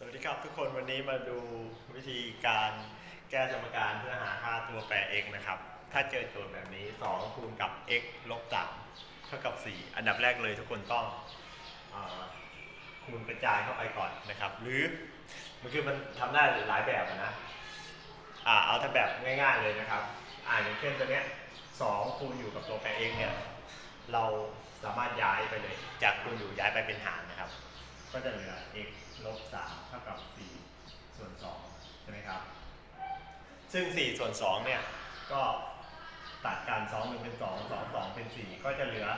สวัสดีครับทุกคนวันนี้มาดูวิธีการแก้สมการเพื่อหาค่าตัวแปร x นะครับ ถ้าเจอโจทย์แบบนี้ 2 คูณกับ x ลบ3เท่ากับ 4 อันดับแรกเลยทุกคนต้องอคูณกระจายเข้าไปก่อนนะครับ หรือมันคือมันทำได้หลายแบบนะอ่าเอาถ้าแบบง่ายๆเลยนะครับ อ่าอย่างเช่นตัวเนี้ย2คูณอยู่กับตัวแปร x เนี่ยเราสามารถย้ายไปเลย จากคูณอยู่ย้ายไปเป็นหารนะครับ ก็จะเหลือ x ลบ3เท่ากับ 4 ส่วน2ใช่ไหมครับ ซึ่ง 4 ส่วน2เนี่ย ก็ตัดกัน2 1เป็น 2 2 2 เป็น 4 ก็จะเหลือ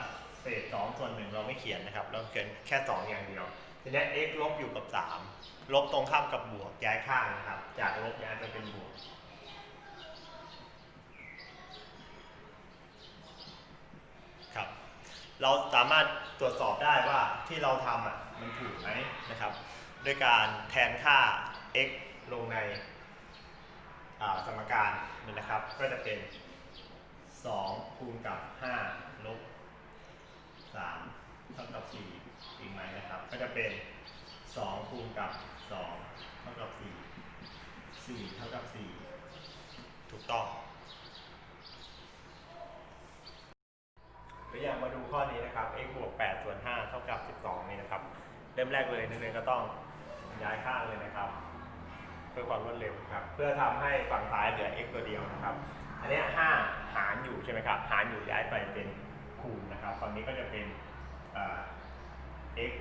เศษ 2 ส่วน 1 เราไม่เขียนนะครับ เราเขียนแค่ 2 อย่างเดียว ทีนี้ x ลบอยู่กับ 3 ลบตรงข้ามกับบวกย้ายข้างนะครับ จากลบย้ายไปเป็นบวกครับ เราสามารถตรวจสอบได้ว่าที่เราทำอะ มันถูกไหมนะครับด้วยการแทนค่า x ลงในสมการนี่นะครับ ก็จะเป็น 2 คูณกับ 5 ลบ 3 เท่ากับ 4 จริงไหมนะครับ ก็จะเป็น 2 คูณกับ 2 เท่ากับ 4 4 เท่ากับ 4 ถูกต้องหรืออย่างมาดูข้อนี้นะครับ x บวก 8 ส่วน 5 เท่ากับ 12 นี่นะครับ เริ่มแรกเลยนักเรียนก็ต้องย้ายข้างเลยนะครับ เพื่อความรวดเร็วครับ เพื่อทำให้ฝั่งซ้ายเหลือ x ตัวเดียวนะครับ อันเนี้ย5หารอยู่ใช่ไหมครับ หารอยู่ย้ายไปเป็นคูณนะครับฝั่งนี้ก็จะเป็น x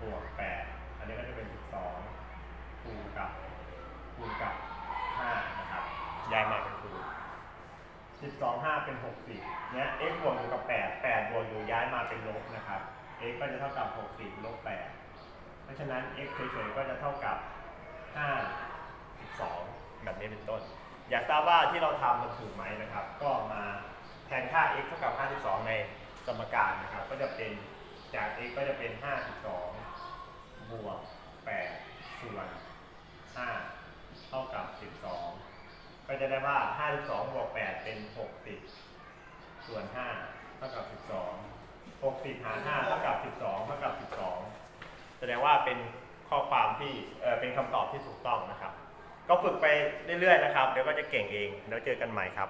บวก8อันนี้ก็จะเป็น 12 คูณกับคูณกับ5นะครับ ย้ายมาเป็นคูณสิบสองห้าเป็นหกสิบเนี่ย x บวกอยู่กับแปดแปดบวกอยู่ย้ายมาเป็นลบนะครับ x ก็จะเท่ากับหกสิบลบแปด เพราะฉะนั้น x เฉยๆก็จะเท่ากับห้าสิบสองแบบนี้เป็นต้น อยากทราบว่าที่เราทำมันถูกไหมนะครับ ก็มาแทนค่า x เท่ากับ 52 ในสมการนะครับ ก็จะเป็นจาก x ก็จะเป็น 52 บวก 8 ส่วน 5 เท่ากับ 12 ก็จะได้ว่า 52 บวก 8 เป็น 60 ส่วน 5 เท่ากับ 12 60 หาร 5 เท่ากับ 12 เท่ากับ 12 แสดงว่าเป็นข้อความที่เป็นคำตอบที่ถูกต้องนะครับ ก็ฝึกไปเรื่อยๆนะครับ เดี๋ยวก็จะเก่งเอง แล้วเจอกันใหม่ครับ